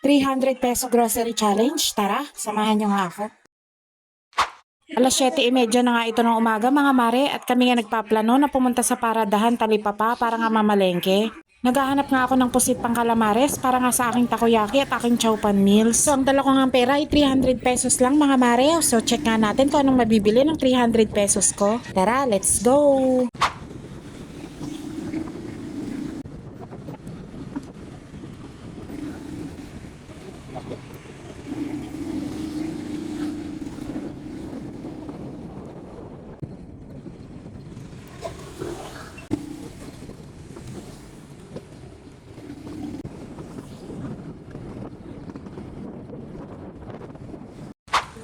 300 peso grocery challenge. Tara, samahan niyo nga ako. Alas 7.30 na nga ito ng umaga mga mare at kami nga nagpaplano na pumunta sa paradahan talipapa para nga mamalengke. Naghahanap nga ako ng pusit pang calamares para nga sa aking takoyaki at aking chowpan meals. So ang dala ko nga pera ay 300 pesos lang mga mare. So check nga natin kung anong mabibili ng 300 pesos ko. Tara, let's go! Gracias.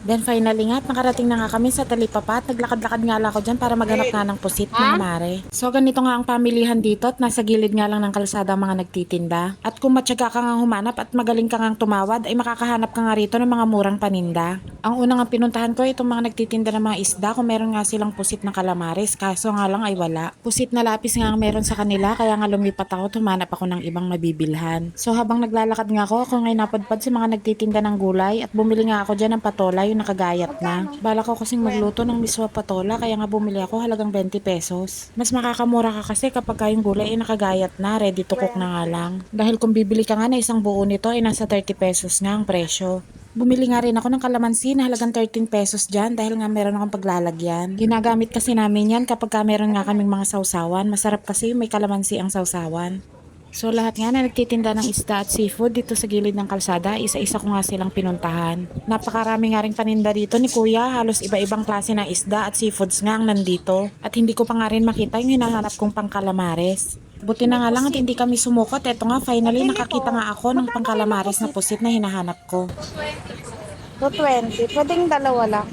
Then finally nga, at nakarating na nga kami sa Talipapa at naglakad-lakad nga lang ako dyan para maghanap nga ng pusit mga mare. So ganito nga ang pamilihan dito at nasa gilid nga lang ng kalsada ang mga nagtitinda. At kung matyaga ka nga humanap at magaling ka nga tumawad ay makakahanap ka nga rito ng mga murang paninda. Ang unang nga pinuntahan ko itong mga nagtitinda ng mga isda kung meron nga silang pusit ng kalamares kaso nga lang ay wala. Pusit na lapis nga ang meron sa kanila kaya nga lumipat ako at humanap ako ng ibang mabibilhan. So habang naglalakad nga ako, ako ngay napadpad sa mga nagtitinda ng gulay at bumili nga ako dyan ng patola yung nakagayat na. Bala ko kasing magluto ng miswa patola kaya nga bumili ako halagang 20 pesos. Mas makakamura ka kasi kapag ka yung gulay ay nakagayat na, ready to cook na nga lang. Dahil kung bibili ka nga na isang buo nito ay nasa 30 pesos nga ang presyo. Bumili nga rin ako ng kalamansi na halagang 13 pesos dyan dahil nga meron akong paglalagyan. Ginagamit kasi namin yan kapag ka meron nga kaming mga sausawan. Masarap kasi may kalamansi ang sausawan. So lahat nga na nagtitinda ng isda at seafood dito sa gilid ng kalsada, isa-isa ko nga silang pinuntahan. Napakarami nga rin paninda dito ni Kuya, halos iba-ibang klase ng isda at seafoods nga ang nandito. At hindi ko pa nga rin makita yung hinahanap kong pangkalamares. Buti na nga lang at hindi kami sumukot. Eto nga, finally nakakita nga ako ng pangkalamares na pusit na hinahanap ko. 220. Pwedeng dalawa lang.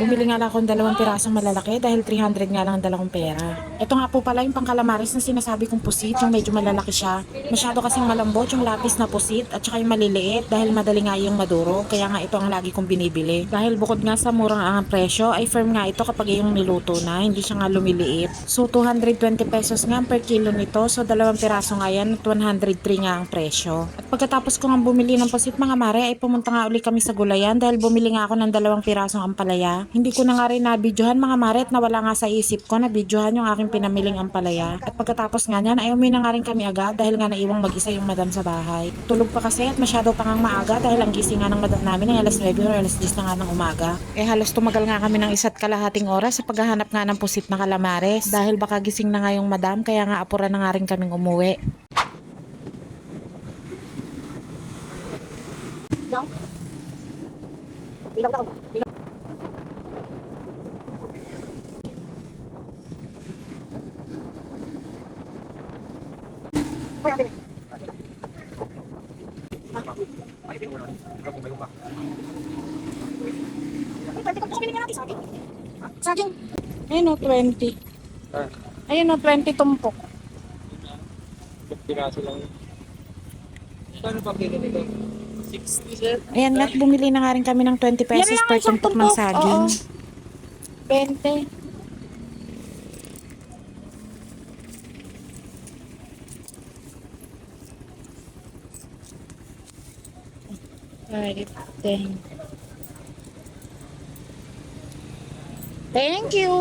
Bumili nga lang akong dalawang pirasong malalaki dahil 300 nga lang ang dala kong pera. Ito nga po pala yung pangkalamaris na sinasabi kong pusit, yung medyo malalaki siya. Masyado kasing malambot yung lapis na pusit at saka yung maliliit dahil madali nga yung maduro. Kaya nga ito ang lagi kong binibili. Dahil bukod nga sa murang ang presyo, ay firm nga ito kapag yung niluto na, hindi siya nga lumiliit. So 220 pesos nga per kilo nito, so dalawang piraso nga yan at 103 nga ang presyo. At pagkatapos ko nga bumili ng pusit mga mare, ay pumunta nga uli kami sa gulayan dahil bumili nga ako ng dalawang pirasong ampalaya. Hindi ko na nga rin nabidyohan mga mare at nawala nga sa isip ko na bidyohan yung aking pinamiling ampalaya. At pagkatapos nga niyan, ay uwi na nga rin kami agad dahil nga naiwang mag-isa yung madam sa bahay. Tulog pa kasi at masyado pa ngang maaga dahil ang gising nga ng madam namin ay alas 9 or alas 10 na nga ng umaga. Eh halos tumagal nga kami ng isa't kalahating oras sa paghahanap nga ng pusit na kalamares dahil baka gising na nga yung madam kaya nga apura na nga rin kaming umuwi. Saging. Ayun o, 20. Ayun o, 20 tumpok. Piraso lang. Paano pa kilo nito? 60 sir? Ayan nga, bumili na nga rin kami ng 20 pesos per tumpok ng saging. oo. 20. Ten. Thank you!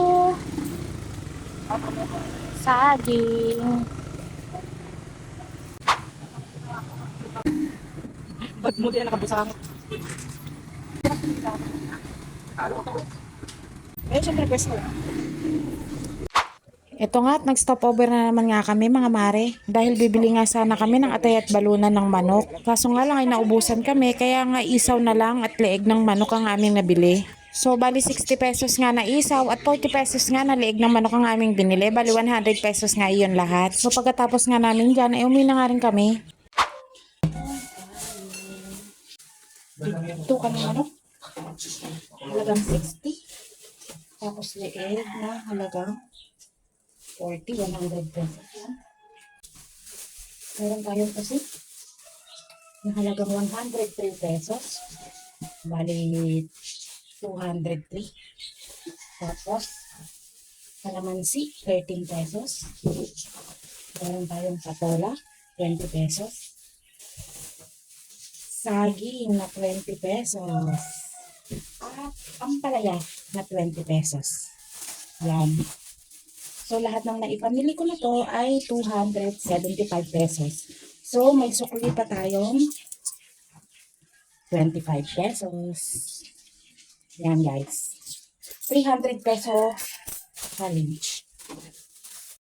Saging. Ba't mo din nakabusang? Eh, syempre pwesto. Ito nga at nag-stop over na naman nga kami mga mare dahil bibili nga sana kami ng atay at balunan ng manok. Kaso nga lang ay naubusan kami kaya nga isaw na lang at leeg ng manok ang aming nabili. So bali 60 pesos nga na isaw at 40 pesos nga na leeg ng manok ang aming binili. Bali 100 pesos nga iyon lahat. So pagkatapos nga namin dyan ay umi na nga rin kami. Ito ka ng ano? Halagang 60. Tapos leeg na halagang 40, 100 pesos. Meron tayong kasi na halagang 103 pesos. Bali, 203. Tapos, kalamansi, 13 pesos. Meron tayong patola, 20 pesos. saging na 20 pesos. At ang palaya na 20 pesos. Yan. So, lahat ng naipamili ko na to ay 275 pesos. So, may sukli pa tayong 25 pesos. Yan, guys. 300 peso challenge.